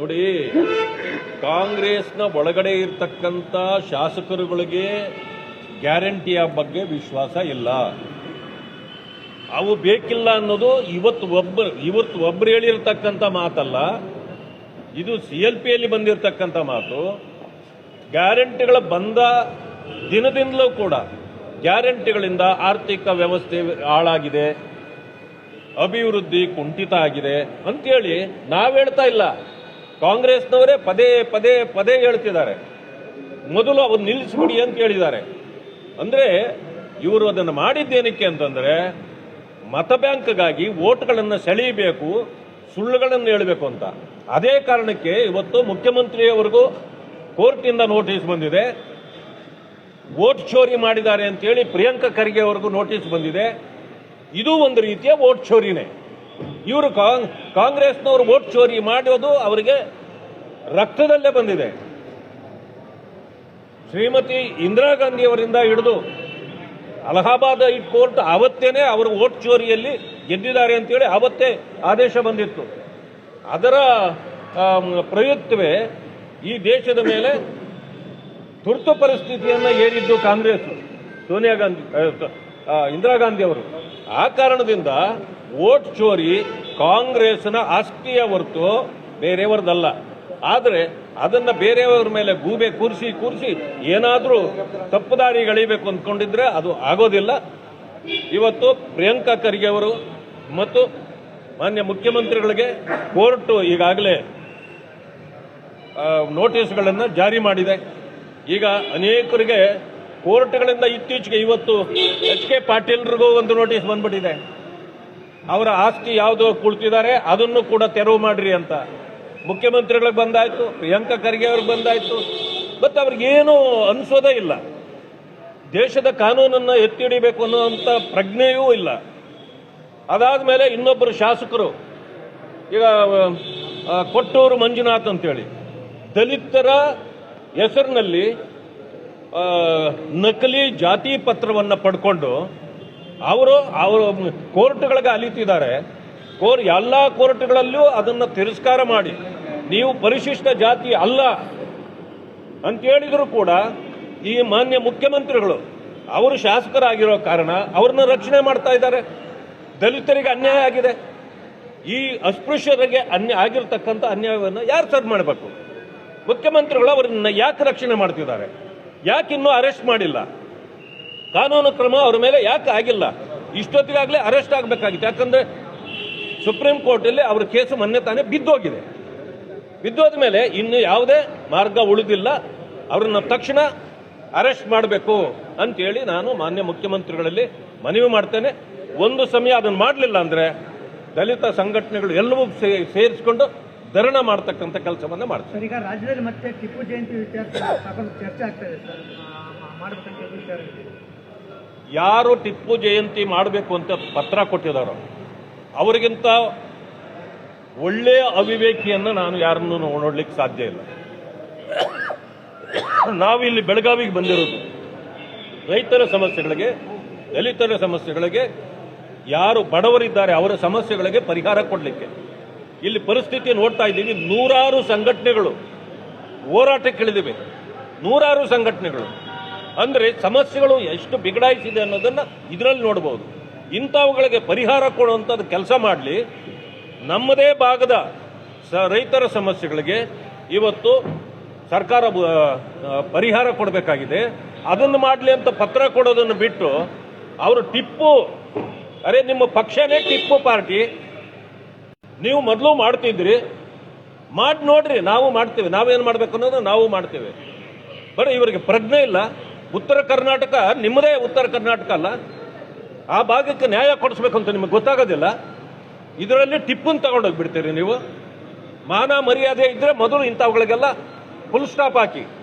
ನೋಡಿ, ಕಾಂಗ್ರೆಸ್ನ ಒಳಗಡೆ ಇರ್ತಕ್ಕಂಥ ಶಾಸಕರುಗಳಿಗೆ ಗ್ಯಾರಂಟಿಯ ಬಗ್ಗೆ ವಿಶ್ವಾಸ ಇಲ್ಲ. ಅವು ಬೇಕಿಲ್ಲ ಅನ್ನೋದು ಇವತ್ತು ಒಬ್ಬ ಇವತ್ತು ಒಬ್ರು ಹೇಳಿರ್ತಕ್ಕಂಥ ಮಾತಲ್ಲ. ಇದು ಸಿ ಎಲ್ ಪಿಯಲ್ಲಿ ಬಂದಿರತಕ್ಕಂಥ ಮಾತು. ಗ್ಯಾರಂಟಿಗಳ ಬಂದ ದಿನದಿಂದಲೂ ಕೂಡ ಗ್ಯಾರಂಟಿಗಳಿಂದ ಆರ್ಥಿಕ ವ್ಯವಸ್ಥೆ ಹಾಳಾಗಿದೆ. ಅಭಿವೃದ್ಧಿ ಕುಂಠಿತ ಆಗಿದೆ. ಅಂತೇಳಿ ನಾವು ಹೇಳ್ತಾ ಇಲ್ಲ. ಕಾಂಗ್ರೆಸ್ನವರೇ ಪದೇ ಪದೇ ಪದೇ ಹೇಳ್ತಿದ್ದಾರೆ. ಮೊದಲು ಅವ್ರು ನಿಲ್ಲಿಸ್ಬಿಡಿ ಅಂತ ಹೇಳಿದ್ದಾರೆ. ಅಂದ್ರೆ ಇವರು ಅದನ್ನು ಮಾಡಿದ್ದೇನಕ್ಕೆ ಅಂತಂದ್ರೆ ಮತ ಬ್ಯಾಂಕ್ಗಾಗಿ ಓಟ್ಗಳನ್ನು ಸೆಳೆಯಬೇಕು, ಸುಳ್ಳುಗಳನ್ನು ಹೇಳಬೇಕು ಅಂತ. ಅದೇ ಕಾರಣಕ್ಕೆ ಇವತ್ತು ಮುಖ್ಯಮಂತ್ರಿಯವರೆಗೂ ಕೋರ್ಟಿಂದ ನೋಟಿಸ್ ಬಂದಿದೆ. ವೋಟ್ ಚೋರಿ ಮಾಡಿದ್ದಾರೆ ಅಂತೇಳಿ ಪ್ರಿಯಾಂಕ ಖರ್ಗೆ ಅವರಿಗೂ ನೋಟಿಸ್ ಬಂದಿದೆ. ಇದು ಒಂದು ರೀತಿಯ ವೋಟ್ ಚೋರಿನೇ. ಇವರು ಕಾಂಗ್, ಕಾಂಗ್ರೆಸ್ನವರು ವೋಟ್ ಚೋರಿ ಮಾಡೋದು ಅವರಿಗೆ ರಕ್ತದಲ್ಲೇ ಬಂದಿದೆ. ಶ್ರೀಮತಿ ಇಂದಿರಾ ಗಾಂಧಿ ಅವರಿಂದ ಹಿಡಿದು ಅಲಹಾಬಾದ್ ಹೈ ಕೋರ್ಟ್ ಅವತ್ತೇನೆ ಅವರು ವೋಟ್ ಚೋರಿಯಲ್ಲಿ ಗೆದ್ದಿದ್ದಾರೆ ಅಂತೇಳಿ ಅವತ್ತೇ ಆದೇಶ ಬಂದಿತ್ತು. ಅದರ ಪ್ರಯುಕ್ತವೇ ಈ ದೇಶದ ಮೇಲೆ ತುರ್ತು ಪರಿಸ್ಥಿತಿಯನ್ನು ಏರಿದ್ದು ಕಾಂಗ್ರೆಸ್, ಸೋನಿಯಾ ಗಾಂಧಿ ಇಂದಿರಾ ಗಾಂಧಿ ಅವರು. ಆ ಕಾರಣದಿಂದ ವೋಟ್ ಚೋರಿ ಕಾಂಗ್ರೆಸ್ನ ಆಸ್ತಿಯ ಹೊರತು ಬೇರೆಯವರದಲ್ಲ. ಆದರೆ ಅದನ್ನ ಬೇರೆಯವರ ಮೇಲೆ ಗೂಬೆ ಕೂರಿಸಿ ಕೂರಿಸಿ ಏನಾದರೂ ತಪ್ಪು ಗಳಿಬೇಕು ಎಳಿಬೇಕು ಅಂದ್ಕೊಂಡಿದ್ರೆ ಅದು ಆಗೋದಿಲ್ಲ. ಇವತ್ತು ಪ್ರಿಯಾಂಕಾ ಖರ್ಗೆ ಅವರು ಮತ್ತು ಮಾನ್ಯ ಮುಖ್ಯಮಂತ್ರಿಗಳಿಗೆ ಕೋರ್ಟ್ ಈಗಾಗಲೇ ನೋಟಿಸ್ಗಳನ್ನು ಜಾರಿ ಮಾಡಿದೆ. ಈಗ ಅನೇಕರಿಗೆ ಕೋರ್ಟ್ಗಳಿಂದ ಇತ್ತೀಚೆಗೆ ಇವತ್ತು ಎಚ್ ಕೆ ಪಾಟೀಲ್ರಿಗೂ ಒಂದು ನೋಟಿಸ್ ಬಂದ್ಬಿಟ್ಟಿದೆ. ಅವರ ಆಸ್ತಿ ಯಾವುದು ಕುಳಿತಿದ್ದಾರೆ, ಅದನ್ನು ಕೂಡ ತೆರವು ಮಾಡ್ರಿ ಅಂತ. ಮುಖ್ಯಮಂತ್ರಿಗಳಿಗೆ ಬಂದಾಯ್ತು, ಪ್ರಿಯಾಂಕಾ ಖರ್ಗೆ ಅವ್ರಿಗೆ ಬಂದಾಯ್ತು. ಮತ್ತು ಅವ್ರಿಗೇನು ಅನಿಸೋದೇ ಇಲ್ಲ. ದೇಶದ ಕಾನೂನನ್ನು ಎತ್ತಿ ಹಿಡಿಬೇಕು ಪ್ರಜ್ಞೆಯೂ ಇಲ್ಲ. ಅದಾದ ಮೇಲೆ ಇನ್ನೊಬ್ಬರು ಶಾಸಕರು, ಈಗ ಕೊಟ್ಟೂರು ಮಂಜುನಾಥ್ ಅಂತೇಳಿ. ದಲಿತರ ಹೆಸರಿನಲ್ಲಿ ನಕಲಿ ಜಾತಿ ಪತ್ರವನ್ನು ಪಡ್ಕೊಂಡು ಅವರು ಅವರು ಕೋರ್ಟ್ಗಳಿಗೆ ಅಲಿತಿದ್ದಾರೆ. ಕೋರ್, ಎಲ್ಲ ಕೋರ್ಟ್ಗಳಲ್ಲೂ ಅದನ್ನು ತಿರಸ್ಕಾರ ಮಾಡಿ, ನೀವು ಪರಿಶಿಷ್ಟ ಜಾತಿ ಅಲ್ಲ ಅಂತ ಹೇಳಿದ್ರು ಕೂಡ ಈ ಮಾನ್ಯ ಮುಖ್ಯಮಂತ್ರಿಗಳು, ಅವರು ಶಾಸಕರಾಗಿರೋ ಕಾರಣ ಅವ್ರನ್ನ ರಕ್ಷಣೆ ಮಾಡ್ತಾ ಇದ್ದಾರೆ. ದಲಿತರಿಗೆ ಅನ್ಯಾಯ ಆಗಿದೆ. ಈ ಅಸ್ಪೃಶ್ಯರಿಗೆ ಅನ್ಯ, ಆಗಿರ್ತಕ್ಕಂಥ ಅನ್ಯಾಯವನ್ನು ಯಾರು ಸರ್ ಮಾಡಬೇಕು? ಮುಖ್ಯಮಂತ್ರಿಗಳು ಅವರನ್ನ ಯಾಕೆ ರಕ್ಷಣೆ ಮಾಡ್ತಿದ್ದಾರೆ? ಯಾಕೆ ಇನ್ನೂ ಅರೆಸ್ಟ್ ಮಾಡಿಲ್ಲ? ಕಾನೂನು ಕ್ರಮ ಅವ್ರ ಮೇಲೆ ಯಾಕೆ ಆಗಿಲ್ಲ? ಇಷ್ಟೊತ್ತಿಗಾಗಲೇ ಅರೆಸ್ಟ್ ಆಗಬೇಕಾಗಿತ್ತು. ಯಾಕಂದ್ರೆ ಸುಪ್ರೀಂ ಕೋರ್ಟಲ್ಲಿ ಅವ್ರ ಕೇಸು ಮೊನ್ನೆ ತಾನೇ ಬಿದ್ದೋಗಿದೆ. ಬಿದ್ದೋದ ಮೇಲೆ ಇನ್ನು ಯಾವುದೇ ಮಾರ್ಗ ಉಳಿದಿಲ್ಲ. ಅವ್ರನ್ನ ತಕ್ಷಣ ಅರೆಸ್ಟ್ ಮಾಡಬೇಕು ಅಂತೇಳಿ ನಾನು ಮಾನ್ಯ ಮುಖ್ಯಮಂತ್ರಿಗಳಲ್ಲಿ ಮನವಿ ಮಾಡ್ತೇನೆ. ಒಂದು ಸಮಯ ಅದನ್ನು ಮಾಡಲಿಲ್ಲ ಅಂದರೆ ದಲಿತ ಸಂಘಟನೆಗಳು ಎಲ್ಲವೂ ಸೇರಿಸಿಕೊಂಡು ಧರಣ ಮಾಡ್ತಕ್ಕಂಥ ಕೆಲಸವನ್ನ ಮಾಡ್ತಾರೆ. ಈಗ ರಾಜ್ಯದಲ್ಲಿ ಮತ್ತೆ ಟಿಪ್ಪು ಜಯಂತಿ ವಿಚಾರ ಸಾಕಷ್ಟು ಚರ್ಚೆ ಆಗ್ತಾ ಇದೆ ಸರ್. ಆ, ಮಾಡ್ಬೇಕಂತ ವಿಚಾರ ಇದೆ. ಯಾರು ಟಿಪ್ಪು ಜಯಂತಿ ಮಾಡಬೇಕು ಅಂತ ಪತ್ರ ಕೊಟ್ಟಿದ್ದಾರೋ ಅವರಿಗಿಂತ ಒಳ್ಳೆಯ ಅವಿವೇಕಿಯನ್ನು ನಾನು ಯಾರನ್ನು ನೋಡಲಿಕ್ಕೆ ಸಾಧ್ಯ ಇಲ್ಲ. ನಾವಿಲ್ಲಿ ಬೆಳಗಾವಿಗೆ ಬಂದಿರೋದು. ರೈತರ ಸಮಸ್ಯೆಗಳಿಗೆ ದಲಿತರ ಸಮಸ್ಯೆಗಳಿಗೆ ಯಾರು ಬಡವರಿದ್ದಾರೆ ಅವರ ಸಮಸ್ಯೆಗಳಿಗೆ ಪರಿಹಾರ ಕೊಡಲಿಕ್ಕೆ. ಇಲ್ಲಿ ಪರಿಸ್ಥಿತಿ ನೋಡ್ತಾ ಇದ್ದೀವಿ. ನೂರಾರು ಸಂಘಟನೆಗಳು ಹೋರಾಟಕ್ಕಿಳಿದಿವೆ ನೂರಾರು ಸಂಘಟನೆಗಳು. ಅಂದರೆ ಸಮಸ್ಯೆಗಳು ಎಷ್ಟು ಬಿಗಡಾಯಿಸಿದೆ ಅನ್ನೋದನ್ನು ಇದರಲ್ಲಿ ನೋಡ್ಬೋದು. ಇಂಥವುಗಳಿಗೆ ಪರಿಹಾರ ಕೊಡುವಂಥದ್ದು ಕೆಲಸ ಮಾಡಲಿ. ನಮ್ಮದೇ ಭಾಗದ ಸ ರೈತರ ಸಮಸ್ಯೆಗಳಿಗೆ ಇವತ್ತು ಸರ್ಕಾರ ಪರಿಹಾರ ಕೊಡಬೇಕಾಗಿದೆ. ಅದನ್ನು ಮಾಡಲಿ ಅಂತ ಪತ್ರ ಕೊಡೋದನ್ನು ಬಿಟ್ಟು, ಅವರು ಟಿಪ್ಪು, ಅರೆ ನಿಮ್ಮ ಪಕ್ಷನೇ ಟಿಪ್ಪು ಪಾರ್ಟಿ ನೀವು ಮೊದಲು ಮಾಡ್ತಿದ್ರಿ, ಮಾಡಿ ನೋಡ್ರಿ, ನಾವು ಮಾಡ್ತೇವೆ. ನಾವೇನು ಮಾಡ್ಬೇಕು ಅನ್ನೋದು ನಾವು ಮಾಡ್ತೇವೆ. ಬರೀ ಇವರಿಗೆ ಪ್ರಜ್ಞೆ ಇಲ್ಲ. ಉತ್ತರ ಕರ್ನಾಟಕ ನಿಮ್ಮದೇ ಉತ್ತರ ಕರ್ನಾಟಕ ಅಲ್ಲ. ಆ ಭಾಗಕ್ಕೆ ನ್ಯಾಯ ಕೊಡಿಸ್ಬೇಕು ಅಂತ ನಿಮಗೆ ಗೊತ್ತಾಗೋದಿಲ್ಲ. ಇದರಲ್ಲಿ ಟಿಪ್ಪನ್ ತಗೊಂಡೋಗಿ ಬಿಡ್ತೀರಿ ನೀವು. ಮಾನ ಮರ್ಯಾದೆ ಇದ್ದರೆ ಮೊದಲು ಇಂಥವುಗಳಿಗೆಲ್ಲ ಫುಲ್ ಸ್ಟಾಪ್ ಹಾಕಿ.